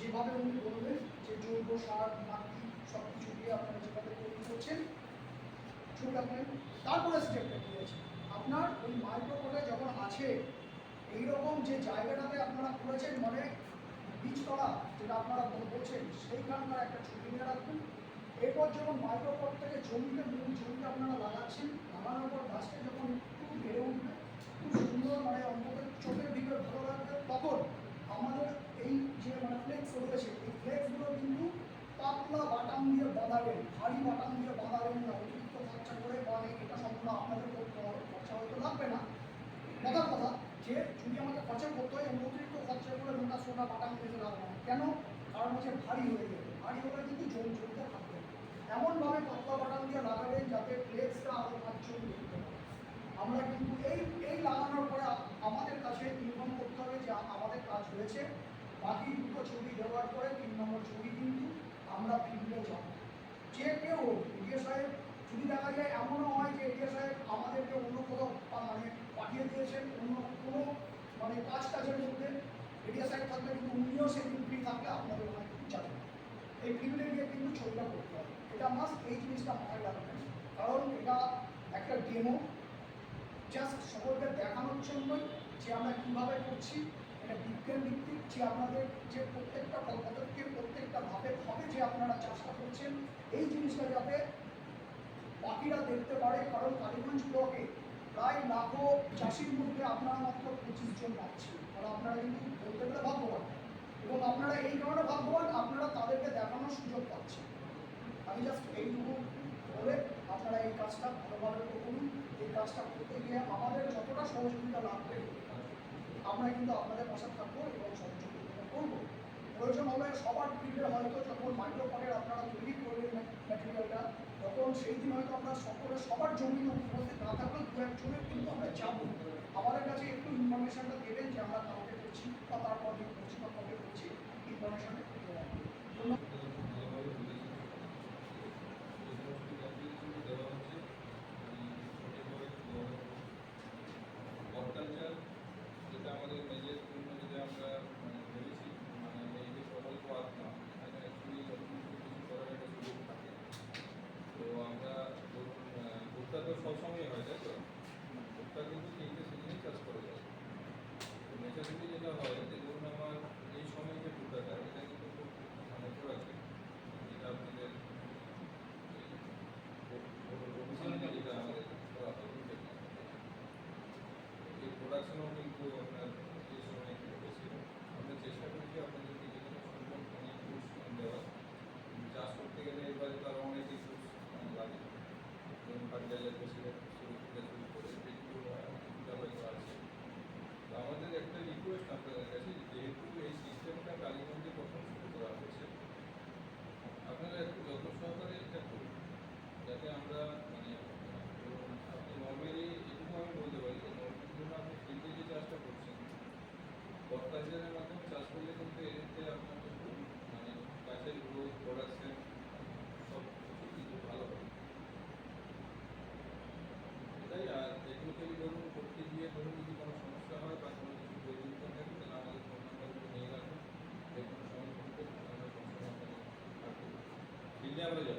যেভাবে উনি বলবেন যে জৈব সার, মাটি সব কিছু দিয়ে আপনারা যেভাবে তৈরি করছেন চুল আপনার তারপরে স্টেপটা কী আছে? আপনার ওই মাইক্রোপোলে যখন আছে, এইরকম যে জায়গাটাতে আপনারা করেছেন মানে বীজতলা যেটা আপনারা বল- বলছেন, সেইখানকার একটা ছবি নিয়ে রাখবেন এরপর যখন মাইক্রোপট থেকে জমিতে মূল জমিতে আপনারা লাগাচ্ছেন, লাগানোর পর গাছটা যখন একটু বেড়ে উঠবে, খুব সুন্দর মানে অন্তত চোখের দিকে ভালো লাগবে তখন আমাদের এই যে মানে ফ্লেক্স রয়েছে এই ফ্লেক্সগুলো কিন্তু পাতলা বাটাম দিয়ে বাঁধাবেন ভারী বাটাম দিয়ে বাঁধাবেন না অতিরিক্ত খরচা করে মানে এটা সম্পূর্ণ আপনাদের করতে হবে খরচা হয়তো লাগবে না মজার কথা যে যদি আমাকে খরচা করতে হয় আমি অতিরিক্ত খরচা করে মোটা সোনা বাটাম দিয়ে লাগবে না কেন? কারণ হচ্ছে ভারী হয়ে যাবে ভারী হলে কিন্তু জমি জমিতে থাকবে। এমনভাবে পাতলা বাটাম দিয়ে লাগাবেন যাতে ফ্লেক্সটা আরও পাঁচ জমি দেখতে আমরা কিন্তু এই এই লাগানোর পরে আমাদের কাছে ইনফর্ম করতে হবে যে আমাদের কাজ হয়েছে। বাকি দুটো ছবি দেওয়ার পরে তিন নম্বর ছবি কিন্তু আমরা ফিল্ডে যাব। যে কেউ এডিএ সাহেব, যদি দেখা যায় এমনও হয় যে এডিএ সাহেব আমাদেরকে অন্য কোথাও মানে পাঠিয়ে দিয়েছেন, অন্য কোনো মানে কাজ কাজের মধ্যে উনিও সেদিন ফ্রি থাকলে আপনাদের ওখানে যাবেন এই ফিল্ডে গিয়ে কিন্তু ছবিটা করতে হবে এটা মাস্ট এই জিনিসটা মাথায় রাখবেন কারণ এটা একটা ডেমো জাস্ট সকলকে দেখানোর জন্যই যে আমরা কীভাবে করছি, এটা বিজ্ঞান ভিত্তিক যে আপনাদের যে প্রত্যেকটা পদক্ষেপ প্রত্যেকটা ধাপে ধাপে যে আপনারা চাষটা করছেন, এই জিনিসটা যাতে বাকিরা দেখতে পারে। কারণ কালীগঞ্জ ব্লকে প্রায় লাখো চাষির মধ্যে আপনারা মাত্র পঁচিশ জন পাচ্ছেন কারণ আপনারা কিন্তু বলতে গেলে ভাগ্যবান এবং আপনারা এই কারণে ভাগ্যবান আপনারা সুযোগ আমি জাস্ট এইটুকু বলে আপনারা এই কাজটা ভালোভাবে করুন। এই কাজটা করতে গিয়ে আমাদের যতটা সহযোগিতা লাগবে, আমরা কিন্তু আপনাদের পাশে থাকব এবং সহযোগিতা করব। প্রয়োজন সবার ফিল্ডে হয়তো যখন মাইক্রো মাইক্রোফোনের আপনারা তৈরি করবেন ম্যাটেরিয়ালটা তখন সেই দিন হয়তো আমরা সকলে সবার জমি উপস্থিত না থাকলেও দু একজনের কিন্তু আমরা যাব। আমাদের কাছে একটু ইনফরমেশনটা দেবেন যে আমরা কাউকে করছি বা তারপর দিন করছি বা কবে করছি ইনফরমেশনটা দিতে পারব ধন্যবাদ হর্টিকালচার যেটা আমাদের মেজর যেটা আমরা মানে ভেবেছি মানে এই যে প্রকল্প আসলাম এখানে অ্যাকচুয়ালি নতুন নতুন কিছু করার একটা সুযোগ থাকে তো আমরা ধরুন আহ, ভুট্টা তো সবসময় হয়, তাই তো? ভুট্টা কিন্তু তিনটে সিজনে চাষ করা যায় ন্যাচারালি যেটা হয় যে നെവറേജ്